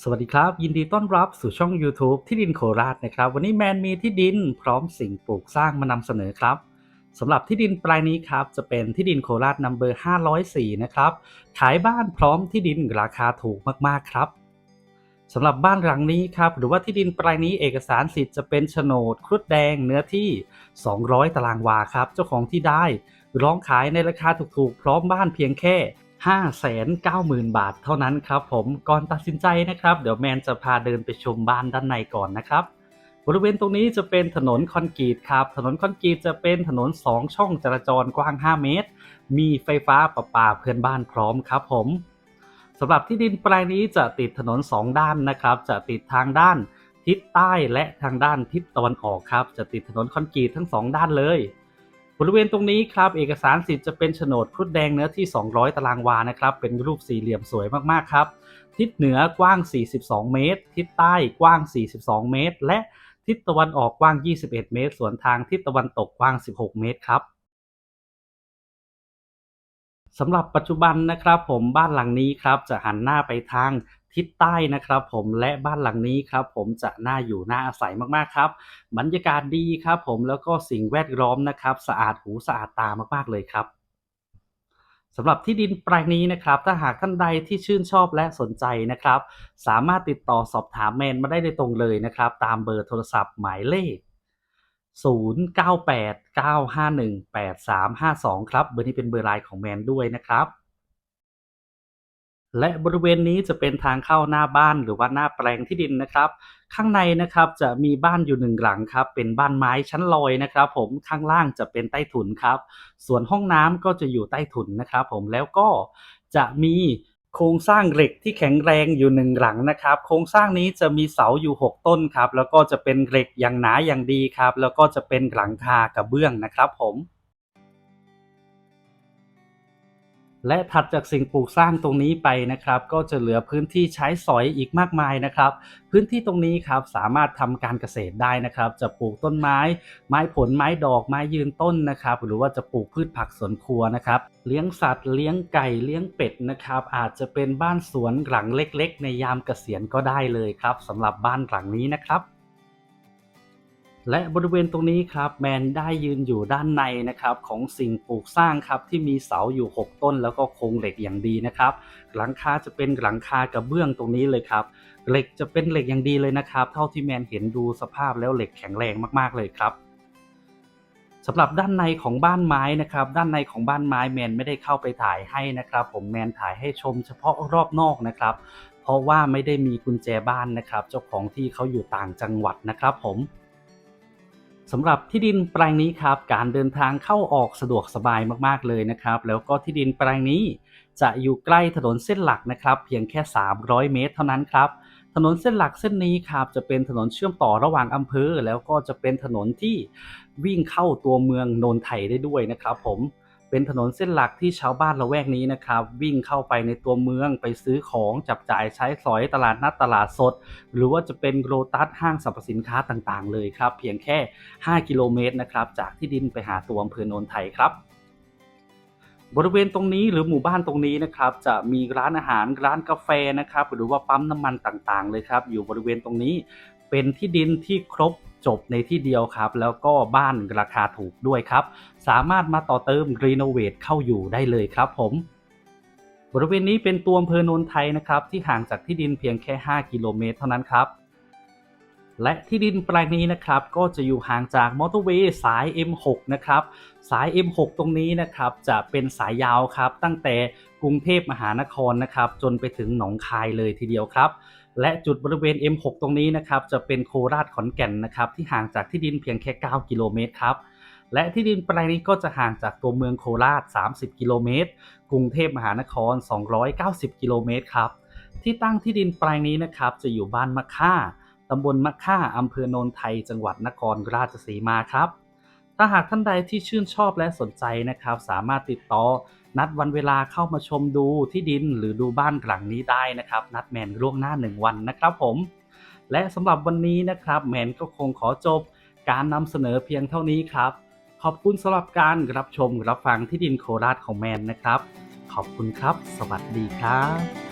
สวัสดีครับ ยินดีต้อนรับสู่ช่อง YouTube ที่ดินโคราชนะครับ วันนี้แมนมีที่ดินพร้อมสิ่งปลูกสร้างมานำเสนอครับสำหรับที่ดินปลายนี้ครับจะเป็นที่ดินโคราชนัมเบอร์ 504 นะครับขายบ้านพร้อมที่ดินราคาถูกมากๆครับสำหรับบ้านหลังนี้ครับหรือว่าที่ดินปลายนี้เอกสารสิทธิ์จะเป็นโฉนดครุฑแดงเนื้อที่ 200 ตารางวาครับ เจ้าของที่ได้ร้องขายในราคาถูกๆ พร้อมบ้านเพียงแค่ 590,000 บาทเท่านั้นครับผมก่อนตัดสินใจนะครับ เดี๋ยวแมนจะพาเดินไปชมบ้านด้านในก่อนนะครับ บริเวณตรงนี้จะเป็นถนนคอนกรีตครับ ถนนคอนกรีตจะเป็นถนน 2 ช่องจราจรกว้าง 5 เมตร มีไฟฟ้าประปาเพื่อนบ้านพร้อมครับผมสำหรับที่ดินแปลงนี้จะติดถนน 2 ด้านนะครับ จะติดทางด้านทิศใต้และทางด้านทิศตะวันออกครับ จะติดถนนคอนกรีตทั้ง 2 ด้านเลย บริเวณตรงนี้ครับเอกสารสิทธิ์จะเป็นโฉนดครุฑแดงเนื้อที่ 200 ตารางวานะครับ เป็นรูปสี่เหลี่ยมสวยมากๆครับ ทิศเหนือกว้าง 42 เมตร ทิศใต้กว้าง 42 เมตร และทิศตะวันออกกว้าง 21 เมตร ส่วนทางทิศตะวันตกกว้าง 16 เมตรครับสำหรับปัจจุบันนะครับผมบ้านหลังนี้ครับจะหันหน้าไปทาง ทิศใต้นะครับผมและบ้านหลังนี้ครับผมจะน่าอยู่น่าอาศัยมากๆครับ บรรยากาศดีครับผมแล้วก็สิ่งแวดล้อมนะครับ สะอาดหูสะอาดตามากๆเลยครับสำหรับที่ดินแปลงนี้นะครับ ถ้าหากท่านใดที่ชื่นชอบและสนใจนะครับ สามารถติดต่อสอบถามแมนมาได้โดยตรงเลยนะครับ ตามเบอร์โทรศัพท์หมายเลข 0989518352 ครับ เบอร์นี้เป็นเบอร์ไลน์ของแมนด้วยนะครับ และบริเวณนี้จะเป็นทางเข้าหน้าบ้านหรือว่าหน้าแปลงที่ดินนะครับ ข้างในนะครับจะมีบ้านอยู่หนึ่งหลังครับ เป็นบ้านไม้ชั้นลอยนะครับ ผมข้างล่างจะเป็นใต้ถุนครับ ส่วนห้องน้ำก็จะอยู่ใต้ถุนนะครับ ผมแล้วก็จะมีโครงสร้างเหล็กที่แข็งแรงอยู่หนึ่งหลังนะครับ โครงสร้างนี้จะมีเสาอยู่ 6 ต้นครับ แล้วก็จะเป็นเหล็กอย่างหนาอย่างดีครับ แล้วก็จะเป็นหลังคากระเบื้องนะครับ ผม และถัดจากสิ่งปลูกสร้างตรงนี้ไปนะครับ ก็จะเหลือพื้นที่ใช้สอยอีกมากมายนะครับ พื้นที่ตรงนี้ครับสามารถทำการเกษตรได้นะครับ จะปลูกต้นไม้ ไม้ผลไม้ดอกไม้ยืนต้นนะครับ หรือว่าจะปลูกพืชผักสวนครัวนะครับ เลี้ยงสัตว์เลี้ยงไก่เลี้ยงเป็ดนะครับ อาจจะเป็นบ้านสวนหลังเล็ก ๆ ในยามเกษียณก็ได้เลยครับสำหรับบ้านหลังนี้นะครับ และบริเวณตรงนี้ครับแมนได้ยืนอยู่ด้านในนะครับของสิ่งปลูกสร้างครับที่มีเสาอยู่ 6 ต้นแล้วก็โครงเหล็กอย่างดีนะครับหลังคาจะเป็นหลังคากระเบื้องตรงนี้เลยครับเหล็กจะเป็นเหล็กอย่างดีเลยนะครับ เท่าที่แมนเห็นดูสภาพแล้วเหล็กแข็งแรงมากๆเลยครับสำหรับด้านในของบ้านไม้นะครับ ด้านในของบ้านไม้แมนไม่ได้เข้าไปถ่ายให้นะครับ ผมแมนถ่ายให้ชมเฉพาะรอบนอกนะครับ เพราะว่าไม่ได้มีกุญแจบ้านนะครับ เจ้าของที่เขาอยู่ต่างจังหวัดนะครับผม สำหรับที่ดินแปลงนี้ครับการเดินทางเข้าออกสะดวกสบายมากๆเลยนะครับ แล้วก็ที่ดินแปลงนี้จะอยู่ใกล้ถนนเส้นหลักนะครับ เพียงแค่ 300 เมตร เท่านั้นครับ ถนนเส้นหลักเส้นนี้ครับจะเป็นถนนเชื่อมต่อระหว่างอำเภอ แล้วก็จะเป็นถนนที่วิ่งเข้าตัวเมืองนนทไทยได้ด้วยนะครับ ผม เป็นถนนเส้นหลักที่ชาวบ้านละแวกนี้นะครับ วิ่งเข้าไปในตัวเมืองไปซื้อของจับจ่ายใช้สอยตลาดนัดตลาดสด หรือว่าจะเป็นโรตัสห้างสรรพสินค้าต่างๆ เลยครับ เพียงแค่ 5 กิโลเมตรนะครับ จากที่ดินไปหาตัวอำเภอโนนไทยครับบริเวณตรงนี้หรือหมู่บ้านตรงนี้นะครับจะมีร้านอาหารร้านกาแฟนะครับหรือว่าปั๊มน้ำมันต่างๆ เลยครับ อยู่บริเวณตรงนี้เป็นที่ดินที่ครบ จบในที่เดียวครับ แล้วก็บ้านราคาถูกด้วยครับ สามารถมาต่อเติมรีโนเวทเข้าอยู่ได้เลยครับผมบริเวณนี้เป็นตัวอำเภอโนนไทยนะครับ ที่ห่างจากที่ดินเพียงแค่ 5 กิโลเมตรเท่านั้นครับ และที่ดินแปลงนี้นะครับก็จะอยู่ห่างจากมอเตอร์เวย์สาย M6 นะครับสาย M6 ตรงนี้นะครับจะเป็นสายยาวครับตั้งแต่กรุงเทพมหานครนะครับจนไปถึงหนองคายเลยทีเดียวครับ และจุดบริเวณ M6 ตรงนี้นะครับจะเป็นโคราชขอนแก่นนะครับที่ห่างจากที่ดินเพียงแค่ 9 กิโลเมตรครับและที่ดินแปลงนี้ก็จะห่างจากตัวเมืองโคราช 30 กิโลเมตร กรุงเทพมหานคร 290 กิโลเมตรครับ ที่ตั้งที่ดินแปลงนี้นะครับจะอยู่บ้านมะค่า ตำบลมะค่าอำเภอโนนไทย จังหวัดนครราชสีมาครับ ถ้าหากท่านใดที่ชื่นชอบและสนใจนะครับ สามารถติดต่อ นัดวันเวลาเข้ามาชมดูที่ดินหรือดูบ้านหลังนี้ได้นะครับ นัดแมนล่วงหน้า 1 วันนะครับผม และสำหรับวันนี้นะครับ แมนก็คงขอจบ การนำเสนอเพียงเท่านี้ครับ ขอบคุณสำหรับการรับชมรับฟังที่ดินโคราชของแมนนะครับ ขอบคุณครับ สวัสดีครับ